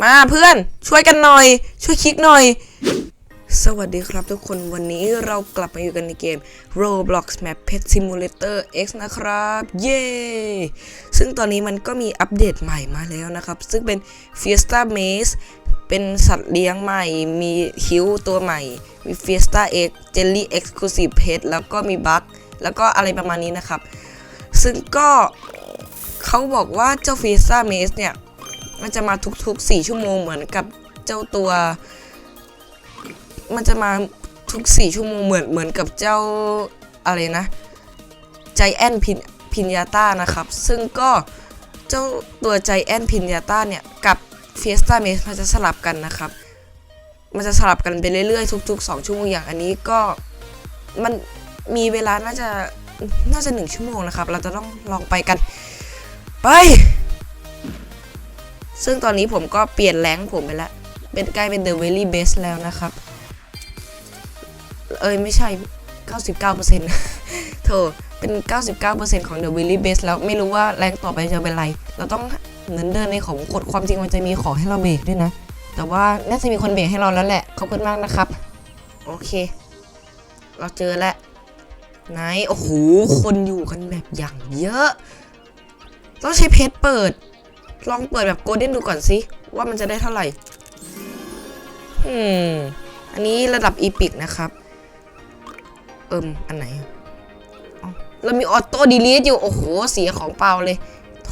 มาเพื่อนช่วยกันหน่อย ช่วยคลิกหน่อย สวัสดีครับทุกคนวันนี้เรากลับมาอยู่กันในเกม Roblox Map Pet Simulator X นะครับ เย้ ซึ่งตอนนี้มันก็มีอัปเดตใหม่มาแล้วนะครับ ซึ่งเป็น Fiesta Maze เป็นสัตว์เลี้ยงใหม่ มีฮิวตัวใหม่ มี Fiesta X Jelly Exclusive Pet แล้วก็มีบัคแล้วก็อะไรประมาณนี้นะครับ ซึ่งก็เขาบอกว่าเจ้า Fiesta Maze เนี่ย มันจะมาทุกๆ 4 ชั่วโมงเหมือนกับเจ้าตัว มันจะมาทุก 4 ชั่วโมงเหมือนเหมือนกับเจ้าอะไรนะใจแอนพินพินยาต้านะครับ ซึ่งก็เจ้าตัวใจแอนพินยาต้าเนี่ยกับเฟียสตาเมสมันจะสลับกันนะครับ มันจะสลับกันไปเรื่อยๆ ทุก ๆ 2 ชั่วโมงอย่างอันนี้ก็มันมีเวลาน่าจะน่าจะ1ชั่วโมงนะครับ เราจะต้องลองไปกัน ไป ซึ่งตอนนี้ผมก็เปลี่ยนแรงผมไปแล้ว เป็นใกล้เป็น The Very Best แล้วนะครับ เอ้ยไม่ใช่ 99%โถเป็น 99%ของ The Very Best แล้วไม่รู้ว่าแรงต่อไปจะเป็นไร เราต้องเหมือนเดินในของกฎความจริงมันจะมีของให้เราเบรกด้วยนะ แต่ว่าน่าจะมีคนเบรกให้เราแล้วแหละ ขอบคุณมากนะครับ โอเค เราเจอแล้วไหนโอ้โห คนอยู่กันแบบอย่างเยอะ ต้องใช้เพชรเปิด ลองเปิดแบบโกลเด้นดูก่อนสิ ว่ามันจะได้เท่าไหร่อืมอันนี้ระดับอีพิกนะครับ เอิมอันไหนเรามีออโต้ดีลีทอยู่ โอ้โห เสียของเปล่าเลย โท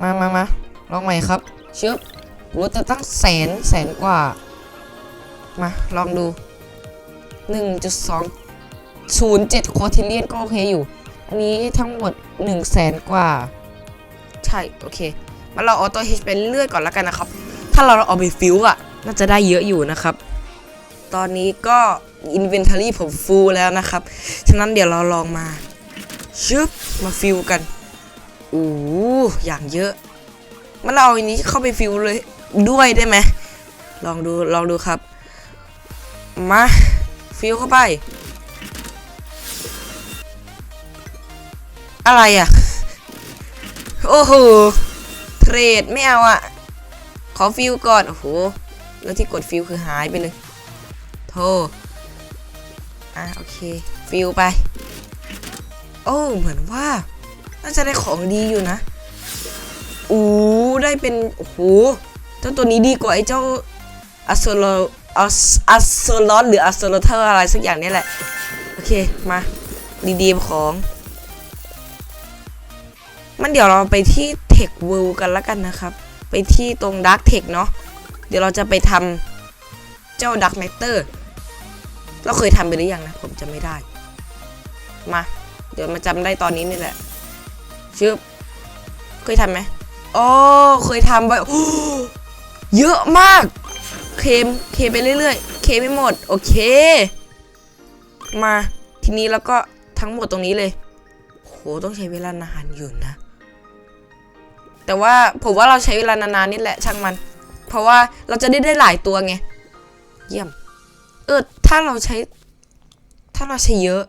มามามาลองใหม่ครับ เชื่อรถจะตั้งแสนแสนกว่า มา ลองดู 1.207โคทิเลียนก็โอเคอยู่ อันนี้ทั้งหมด 1 0 0 0 0แสนกว่า ใช่ โอเค มาเราออโต้ฮิชไปเรื่อยๆก่อนแล้วกันนะครับ ถ้าเราเอาไปฟิวอะน่าจะได้เยอะอยู่นะครับ ตอนนี้ก็ Inventory ผมฟูลแล้วนะครับ ฉะนั้นเดี๋ยวเราลองมาชึบมาฟิวกันโอ้อย่างเยอะมันเราเอาอันนี้เข้าไปฟิวเลยด้วยได้ไหมลองดูลองดูครับ มาฟิวเข้าไป อะไรอะ โอ้โห เทรดไม่เอาอะขอฟิลก่อน โอ้โห แล้วที่กดฟิลคือหายไปเลยโทอะโอเค ฟิลไป โอ้เหมือนว่า น่าจะได้ของดีอยู่นะอู้ได้เป็น โอ้โห เจ้าตัวนี้ดีกว่าไอ้เจ้าอัสโซโลอัสโซลอตหรืออัสโซโลเทอร์อะไรสักอย่างนี่แหละ โอเค มาดีๆของ มันเดี๋ยวเราไปที่ Tech World กันแล้วกันนะครับ ไปที่ตรง Dark Tech เนาะเดี๋ยวเราจะไปทำเจ้า Dark Matter เราเคยทำไปหรือยังนะ ผมจะไม่ได้ มา เดี๋ยวมาจำได้ตอนนี้นี่แหละชื่อเคยทำไหมอ๋อเคยทำไปเยอะมาก เคมเคไปเรื่อยๆ เคไม่หมด โอเค มาทีนี้แล้วก็ทั้งหมดตรงนี้เลยโหต้องใช้เวลานานอยู่นะ แต่ว่าผมว่าเราใช้เวลานานๆนี่แหละช่างมัน เพราะว่าเราจะได้ได้หลายตัวไง เยี่ยม เออ ถ้าเราใช้ ถ้าเราใช้เยอะ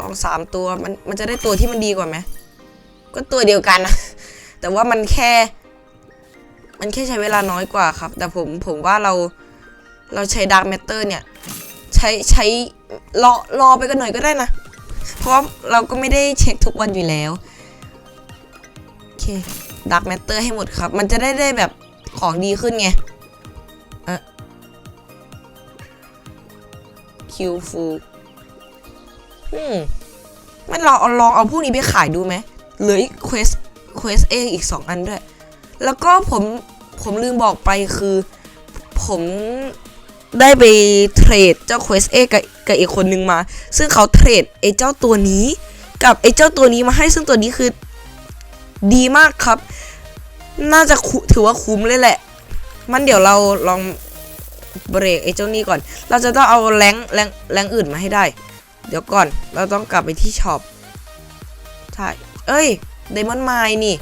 ลองสามตัวมันมันจะได้ตัวที่มันดีกว่าไหมก็ตัวเดียวกันนะแต่ว่ามันแค่ มันแค่ใช้เวลาน้อยกว่าครับ แต่ผมผมว่าเราเราใช้ดาร์ k แมตเตอร์เนี่ย ใช้ใช้รอรอไปกันหน่อยก็ได้นะ เพราะเราก็ไม่ได้เช็คทุกวันอยู่แล้ว เคดักแมตเตอร์ให้หมดครับ มันจะได้ได้แบบของดีขึ้นไงเอะคิวฟูอืมมันเราเอาลองเอาพวกนี้ไปขายดูไหมเหลืออีกเควสเควสเองอีก2อันด้วย แล้วก็ผมผมลืมบอกไปคือ ผมได้ไปเทรดเจ้าเควสเอกับกับอีกคนนึงมา ซึ่งเขาเทรดไอ้เจ้าตัวนี้ กับไอ้เจ้าตัวนี้มาให้ซึ่งตัวนี้คือ ดีมากครับ น่าจะถือว่าคุ้มเลยแหละ มันเดี๋ยวเราลองเบรกไอ้เจ้านี้ก่อน เราจะต้องเอาแรงแรงแรงอื่นมาให้ได้ เดี๋ยวก่อน เราต้องกลับไปที่ช็อป ใช่ เอ้ยไดมอนด์ไมนี่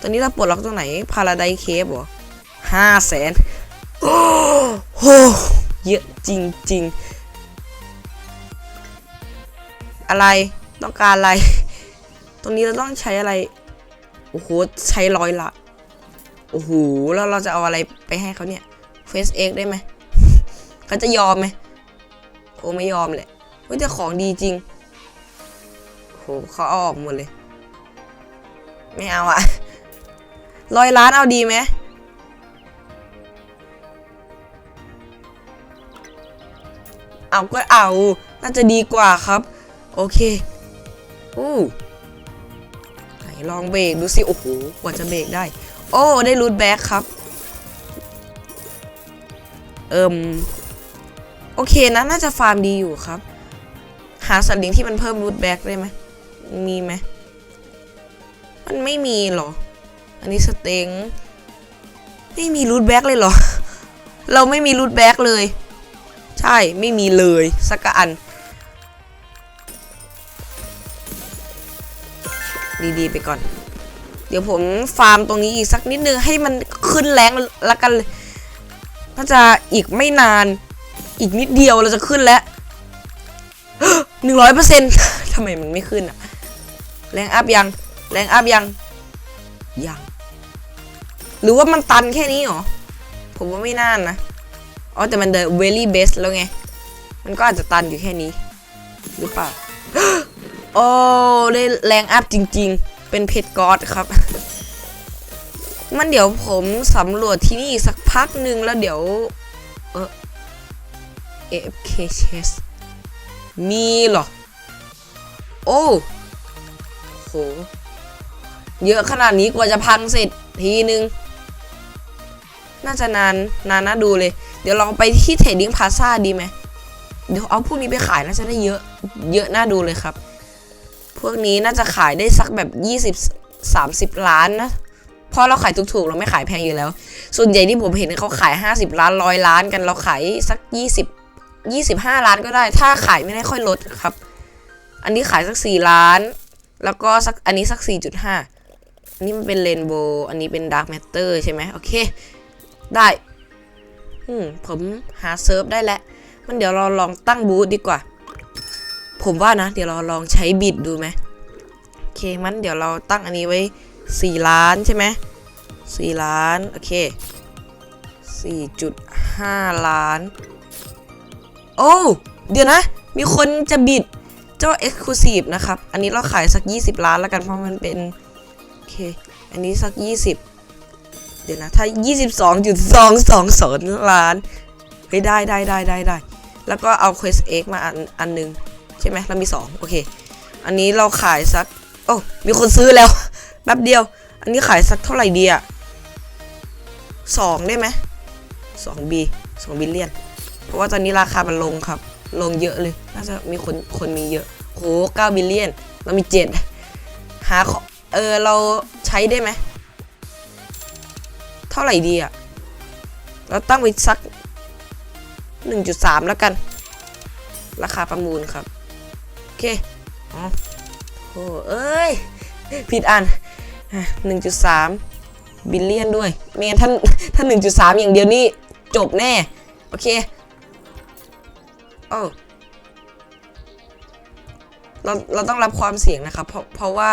ตอนนี้เราปลดล็อกตรงไหน พาราไดเคฟเหรอห้าแสนโอ้โห เยอะจริงๆอะไร ต้องการอะไร ตรงนี้เราต้องใช้อะไร โอ้โห ใช้ร้อยละ โอ้โห แล้วเราจะเอาอะไรไปให้เขาเนี่ยเฟสเอ็กได้ไหมเขาจะยอมไหมโอ้ไม่ยอมแหละเฮ้ยแต่ของดีจริงโหเขาเอาออกหมดเลย ไม่เอาอะร้อยล้านเอาดีไหมเอาก็เอา น่าจะดีกว่าครับ โอเค อู้ ลองเบรกดูสิ โอ้โห กว่าจะเบรกได้ โอ้ ได้รูทแบ็คครับ เอิมโอเคนะ น่าจะฟาร์มดีอยู่ครับ หาสัตว์เลี้ยงที่มันเพิ่มรูทแบ็คได้ไหม มีไหม มันไม่มีหรอ อันนี้สเต็งไม่มีรูทแบ็คเลยเหรอ เราไม่มีรูทแบ็คเลย ใช่ ไม่มีเลย สักอัน ดีๆไปก่อน เดี๋ยวผมฟาร์มตรงนี้อีกสักนิดนึงให้มันขึ้นแรงละกันเลยน่าจะอีกไม่นานอีกนิดเดียวเราจะขึ้นแล้วหนึ่งร้อยเปอร์เซ็นต์ทำไมมันไม่ขึ้นอะแรงอัพยัง แรงอัพยัง ยัง หรือว่ามันตันแค่นี้เหรอ ผมว่าไม่น่านนะอ๋อแต่มันเด e very best แล้วไง มันก็อาจจะตันอยู่แค่นี้ หรือเปล่า โอ้ได้แรงอัพจริง ๆ เป็นเพชรกอดครับ มันเดี๋ยวผมสำรวจที่นี่สักพักหนึ่งแล้วเดี๋ยว เออ AFK chest มีเหรอ โอ้โห เยอะขนาดนี้กว่าจะพังเสร็จทีนึง น่าจะนานนานน่าดูเลย เดี๋ยวลองไปที่เทรดดิ้งพาซาดีไหม เดี๋ยวเอาพวกนี้ไปขายน่าจะได้เยอะ เยอะน่าดูเลยครับ พวกนี้น่าจะขายได้สักแบบ 20 30 ล้านนะเพราะเราขายถูกๆ เราไม่ขายแพงอยู่แล้ว ส่วนใหญ่ที่ผมเห็นเขาขาย 50 ล้านร้อยล้านกันเราขายสัก 20 25 ล้านก็ได้ ถ้าขายไม่ได้ค่อยลดครับ อันนี้ขายสัก 4 ล้าน แล้วก็สักอันนี้สัก 4.5 อันนี้มันเป็นเรนโบว์อันนี้เป็นดาร์ k แมตเตอร์ใช่ไหมโอเค ได้อืมผมหาเซิร์ฟได้แล้ว มันเดี๋ยวเราลองตั้งบูธดีกว่า ผมว่านะ เดี๋ยวเราลองใช้บิดดูไหมโอเคมันเดี๋ยวเราตั้งอันนี้ไว้ 4 ล้านใช่ไหม4ล้าน โอเค 4.5 ล้าน โอ้เดี๋ยวนะ มีคนจะบิดเจ้า Exclusive นะครับ อันนี้เราขายสัก 20 ล้านแล้วกันเพราะมันเป็น โอเค อันนี้สัก 20 เดี๋ยวนะ ถ้า 22.222ล้านเฮ้ยได้ได้ได้ได้ได้แล้วก็เอา Quest X มาอันอันหนึ่ง ช่ไหมเรามี2โอเค อันนี้เราขายสัก โอ้มีคนซื้อแล้วแป๊บเดียว อันนี้ขายสักเท่าไหร่ดีอะสองได้ไหมสองบีสองบิลเลียน เพราะว่าตอนนี้ราคามันลงครับ ลงเยอะเลย น่าจะมีคนคนมีเยอะโหเก้าบิลเลียน เรามีเจ็ดหาขอเออเราใช้ได้ไหมเท่าไหร่ดีอะเราตั้งไว้สัก 1.3 แล้วกัน ราคาประมูลครับ เคอ๋อโอ้เอ้ย ผิดอันอะ1.3บิลเลียนด้วยไม่งั้นท่านถ้า1.3อย่างเดียวนี่จบแน่ โอเคโอ้เราเราต้องรับความเสี่ยงนะครับ เพราะเพราะว่า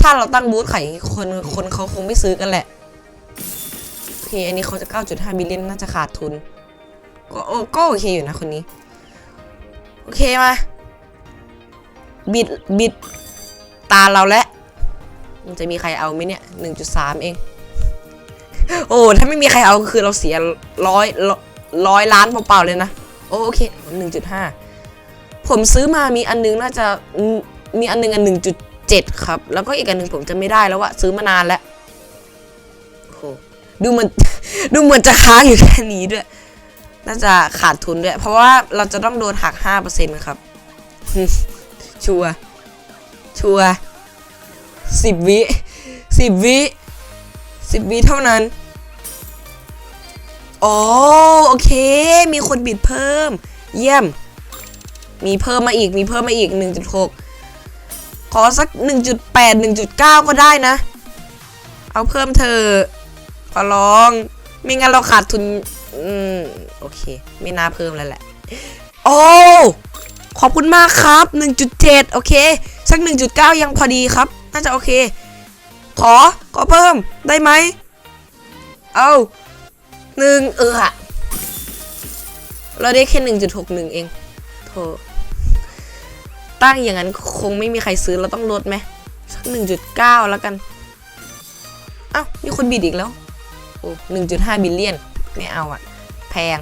ถ้าเราตั้งบูธไข่คนคนเขาคงไม่ซื้อกันแหละโอเคอันนี้เขาจะ9.5บิลเลียนน่าจะขาดทุน ก็โอก็โอเคอยู่นะคนนี้ โอเคมา บิด บิด ตาเราแล้วมันจะมีใครเอาไหมเนี่ย1.3เอง โอ้ถ้าไม่มีใครเอาคือเราเสียร้อยร้อยล้านเปล่าๆเลยนะโอโอเค1.5ผมซื้อมามีอันนึงน่าจะมีอันนึงอัน1.7ครับ แล้วก็อีกอันหนึ่งผมจะไม่ได้แล้วอะซื้อมานานแล้วโอ้ดูเหมือนดูเหมือนจะค้างอยู่แค่นี้ด้วย น่าจะขาดทุนด้วย เพราะว่าเราจะต้องโดนหัก5%ครับ ชัวชัวสิบวิสิบวิสิบวิเท่านั้นอ๋อโอเค มีคนบิดเพิ่ม เยี่ยม มีเพิ่มมาอีก มีเพิ่มมาอีก 1.6 ขอสัก 1.8 1.9 ก็ได้นะ เอาเพิ่มเธอ ขอร้อง ไม่งั้นเราขาดทุน อืม โอเค ไม่น่าเพิ่มแล้วแหละ โอ้ ขอบคุณมากครับ 1.7 โอเค สัก 1.9 ยังพอดีครับ น่าจะโอเค ขอ ขอเพิ่ม ได้ไหม เอาหนึ่งเอออะเราได้แค่หนึ่งจุดหกหนึ่งเองโถตั้งอย่างนั้นคงไม่มีใครซื้อ เราต้องลดไหม สักหนึ่งจุดเก้าแล้วกัน เอ้า มีคนบิดอีกแล้ว โอ้หนึ่งจุดห้าบิลเลียน ไม่เอาอะแพง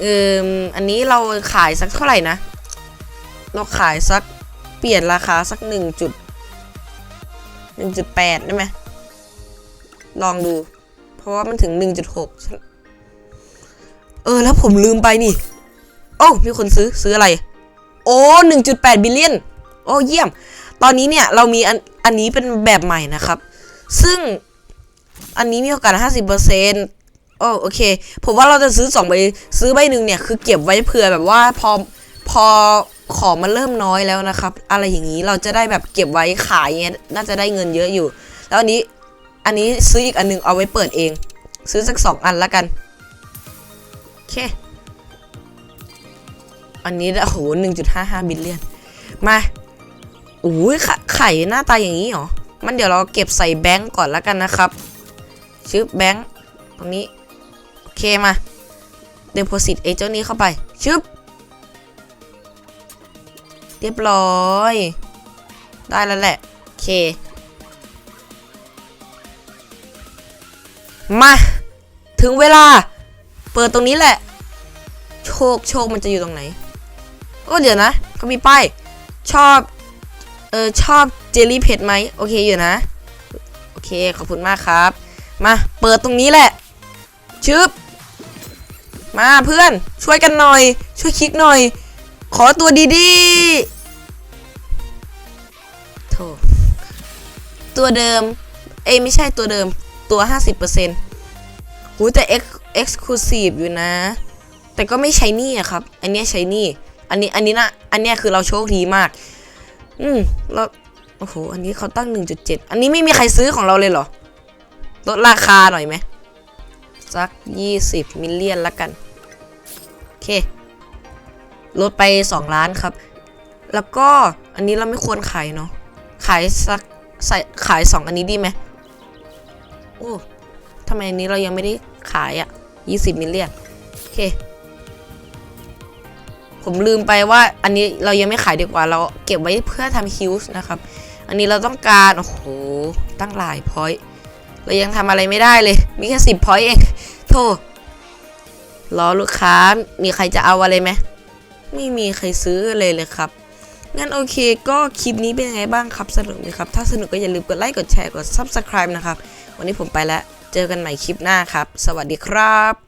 เอ่มอันนี้เราขายสักเท่าไหร่นะ เราขายสักเปลี่ยนราคาสักหนึ่งจุดหนึ่งจุดแปดได้ไหมลองดู เพราะว่ามันถึงหนึ่งจุดหกเออ แล้วผมลืมไปนี่ โอ้มีคนซื้อซื้ออะไร โอ้หนึ่งจุดแปดบิลเลียน โอ้ เยี่ยม ตอนนี้เนี่ย เรามีอันอันนี้เป็นแบบใหม่นะครับ ซึ่งอันนี้มีโอกาสห้าสิบเปอร์เซ็นต์โอ้โอเค ผมว่าเราจะซื้อสองใบซื้อใบหนึ่งเนี่ย คือเก็บไว้เผื่อแบบว่าพอพอ ของมันเริ่มน้อยแล้วนะครับ อะไรอย่างนี้เราจะได้แบบเก็บไว้ขายเงี้ยน่าจะได้เงินเยอะอยู่ แล้วอันนี้อันนี้ซื้ออีกอันหนึงเอาไว้เปิดเอง ซื้อสักสองอันละกันโอเค อันนี้โอ้โหหนึ่งจุดห้าห้าบิลเลียนมาอุ้ยไข่หน้าตาอย่างนี้เหรอมันเดี๋ยวเราเก็บใส่แบงก์ก่อนละกันนะครับชื่อแบงก์ตรงนี้ โอเคมาเด p o s i t ไอ้เจ้านี้เข้าไปชึบ เรียบร้อย ได้แล้วแหละ โอเค มา ถึงเวลา เปิดตรงนี้แหละ โชค โชคมันจะอยู่ตรงไหนโอ้เดี๋ยวนะเขามีป้าย ชอบ เออ ชอบเจลลี่เพชรไหม โอเคอยู่นะ โอเค ขอบคุณมากครับ มา เปิดตรงนี้แหละ ชึบ มาเพื่อน ช่วยกันหน่อย ช่วยคลิกหน่อย ขอตัวดีๆโถตัวเดิม เอ้ไม่ใช่ตัวเดิม ตัว 50%หูแต่ X Exclusive อยู่นะ แต่ก็ไม่ใช้นี่อะครับ อันนี้ใช้นี่ อันนี้ อันนี้นะ อันนี้คือเราโชคดีมาก อืมเราโอ้โห อันนี้เขาตั้ง 1.7 อันนี้ไม่มีใครซื้อของเราเลยเหรอ ลดราคาหน่อยไหมสัก 20 มิลเลียนละกัน โอเค ลดไป 2 ล้านครับ แล้วก็อันนี้เราไม่ควรขายเนาะขายสักใส่ขาย 2 อันนี้ดีไหมโอ้ทำไมอันนี้เรายังไม่ได้ขายอะ่ะ20 มิลเลียนโอเค ผมลืมไปว่าอันนี้เรายังไม่ขายดีกว่า เราเก็บไว้เพื่อทำฮิวส์นะครับ อันนี้เราต้องการ โอ้โห ตั้งหลายพอยต์เรายังทำอะไรไม่ได้เลย มีแค่สิบพอยต์เอง โทษรอลูกค้า มีใครจะเอาอะไรไหม ไม่มีใครซื้อเลยเลยครับ งั้นโอเคก็คลิปนี้เป็นยังไงบ้างครับสนุกไหมครับ ถ้าสนุกก็อย่าลืมกดไลค์กดแชร์กด Subscribe นะครับ วันนี้ผมไปแล้ว เจอกันใหม่คลิปหน้าครับ สวัสดีครับ